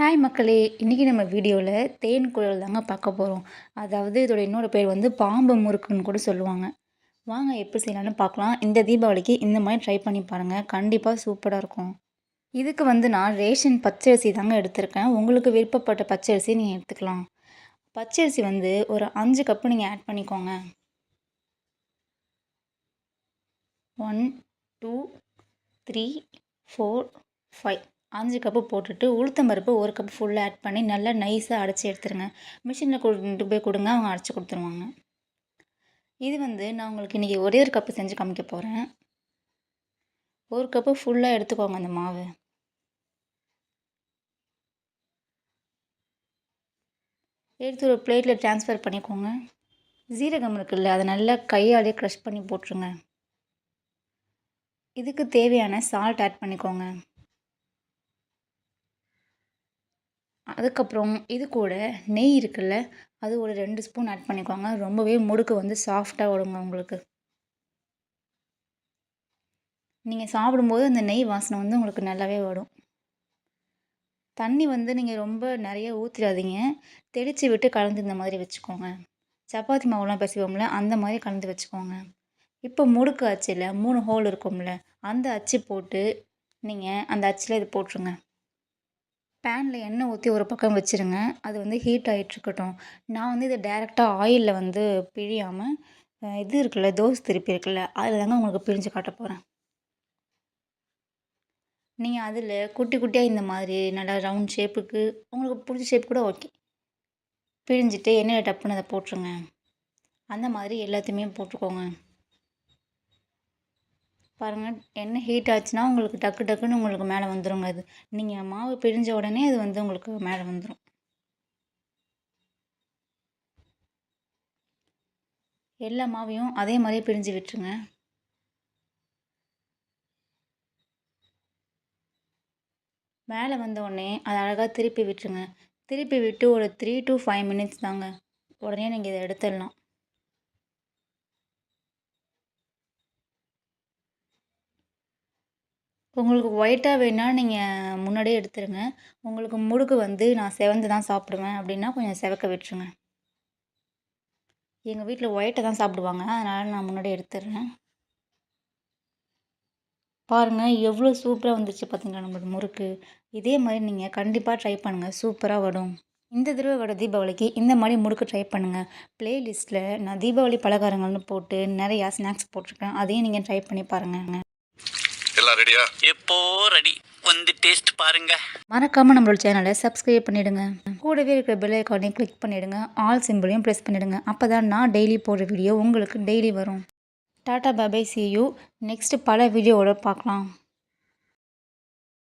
Hi மக்களே இன்றைக்கி நம்ம வீடியோவில் தேன் குழல் தாங்க பார்க்க போகிறோம் அதாவது இதோட இன்னொரு பேர் வந்து பாம்பு முறுக்குன்னு கூட சொல்லுவாங்க. வாங்க எப்படி செய்யலாம்னு பார்க்கலாம். இந்த தீபாவளிக்கு இந்த மாதிரி ட்ரை பண்ணி பாருங்கள் கண்டிப்பாக சூப்பராக இருக்கும். இதுக்கு வந்து நான் ரேஷன் பச்சரிசி தாங்க எடுத்திருக்கேன். உங்களுக்கு விருப்பப்பட்ட பச்சரிசி நீங்கள் எடுத்துக்கலாம். பச்சரிசி வந்து ஒரு அஞ்சு கப்பு நீங்கள் ஆட் பண்ணிக்கோங்க. One two three four five அஞ்சு கப்பு போட்டுட்டு உளுத்தம் பருப்பு ஒரு கப் ஃபுல்லாக ஆட் பண்ணி நல்லா நைஸாக அடைச்சி எடுத்துருங்க. மிஷினில் கொண்டு போய் கொடுங்க அவங்க அரைச்சி கொடுத்துருவாங்க. இது வந்து நான் உங்களுக்கு இன்றைக்கி ஒரே ஒரு கப்பு செஞ்சு காமிக்க போகிறேன் ஒரு கப்பு ஃபுல்லாக எடுத்துக்கோங்க அந்த மாவு. எடுத்து ஒரு பிளேட்டில் ட்ரான்ஸ்ஃபர் பண்ணிக்கோங்க. ஜீரகம் இருக்குல்ல அதை நல்லா கையாலே க்ரஷ் பண்ணி போட்டுருங்க. இதுக்கு தேவையான சால்ட் ஆட் பண்ணிக்கோங்க. அதுக்கப்புறம் இது கூட நெய் இருக்குல்ல அது ஒரு ரெண்டு ஸ்பூன் ஆட் பண்ணிக்கோங்க. ரொம்பவே முடுக்கு வந்து சாஃப்டாக விடுங்க உங்களுக்கு. நீங்கள் சாப்பிடும்போது அந்த நெய் வாசனை வந்து உங்களுக்கு நல்லாவே வரும். தண்ணி வந்து நீங்கள் ரொம்ப நிறைய ஊற்றிடாதீங்க தெளித்து விட்டு கலந்து இந்த மாதிரி வச்சுக்கோங்க. சப்பாத்தி மாவுலாம் பிசைவோம்ல அந்த மாதிரி கலந்து வச்சுக்கோங்க. இப்போ முடுக்கு அச்சில் மூணு ஹோல் இருக்கும்ல அந்த அச்சு போட்டு நீங்கள் அந்த அச்சில் இது போட்டுருங்க. பேனில் எண்ணெய் ஊற்றி ஒரு பக்கம் வச்சுருங்க. அது வந்து ஹீட் ஆகிட்ருக்கட்டும் நான் வந்து இதை டேரெக்டாக ஆயிலில் வந்து பிழியாமல் இது இருக்குல்ல தோசை திருப்பி இருக்குல்ல அதில் தாங்க உங்களுக்கு பிழிஞ்சு காட்ட போகிறேன் நீங்கள் அதில் குட்டி குட்டியாக இந்த மாதிரி நல்லா ரவுண்ட் ஷேப்புக்கு உங்களுக்கு பிடிச்ச ஷேப் கூட ஓகே பிழிஞ்சிட்டு எண்ணெயில் டப்புன்னு அதை போட்டுருங்க. அந்த மாதிரி எல்லாத்தையுமே போட்டுக்கோங்க. பாருங்கள் எண்ணெய் ஹீட் ஆச்சுன்னா உங்களுக்கு டக்கு டக்குன்னு உங்களுக்கு மேலே வந்துடுங்க அது. நீங்கள் மாவு பிரிஞ்ச உடனே அது வந்து உங்களுக்கு மேலே வந்துடும் எல்லா மாவையும் அதே மாதிரியே பிரிஞ்சு விட்டுருங்க. மேலே வந்த உடனே அதை அழகாக திருப்பி விட்டுருங்க. திருப்பி விட்டு ஒரு த்ரீ டு ஃபைவ் மினிட்ஸ் தாங்க. உடனே நீங்கள் இதை எடுத்துடலாம். உங்களுக்கு ஒயிட்டாக வேணால் நீங்கள் முன்னாடியே எடுத்துருங்க. உங்களுக்கு முடுக்கு வந்து நான் செவந்து தான் சாப்பிடுவேன். அப்படின்னா கொஞ்சம் செவக்க விட்டுருங்க. எங்கள் வீட்டில் ஒயிட்டை தான் சாப்பிடுவாங்க. அதனால் நான் முன்னாடியே எடுத்துடுறேன். பாருங்கள் எவ்வளோ சூப்பராக வந்துச்சு பார்த்தீங்களா நம்மளோட முறுக்கு. இதே மாதிரி நீங்கள் கண்டிப்பாக ட்ரை பண்ணுங்கள் சூப்பராக வரும். இந்த தடவை வர தீபாவளிக்கு இந்த மாதிரி முறுக்கு ட்ரை பண்ணுங்கள் ப்ளேலிஸ்ட்டில் நான் தீபாவளி பலகாரங்கள்னு போட்டு நிறையா ஸ்நாக்ஸ் போட்டிருக்கேன். அதையும் நீங்கள் ட்ரை பண்ணி பாருங்கள் எல்லாம் ரெடியா எப்போ ரெடி வந்து டேஸ்ட் பாருங்க. மறக்காமல் நம்மளோட சேனலை சப்ஸ்கிரைப் பண்ணிவிடுங்க கூடவே இருக்கிற பெல் ஐக்கானையும் கிளிக் பண்ணிவிடுங்க ஆல் சிம்பிளையும் ப்ரெஸ் பண்ணிவிடுங்க அப்போ தான் நான் டெய்லி போடுற வீடியோ உங்களுக்கு டெய்லி வரும். Tata bye bye see you next பல வீடியோவோட பார்க்கலாம்.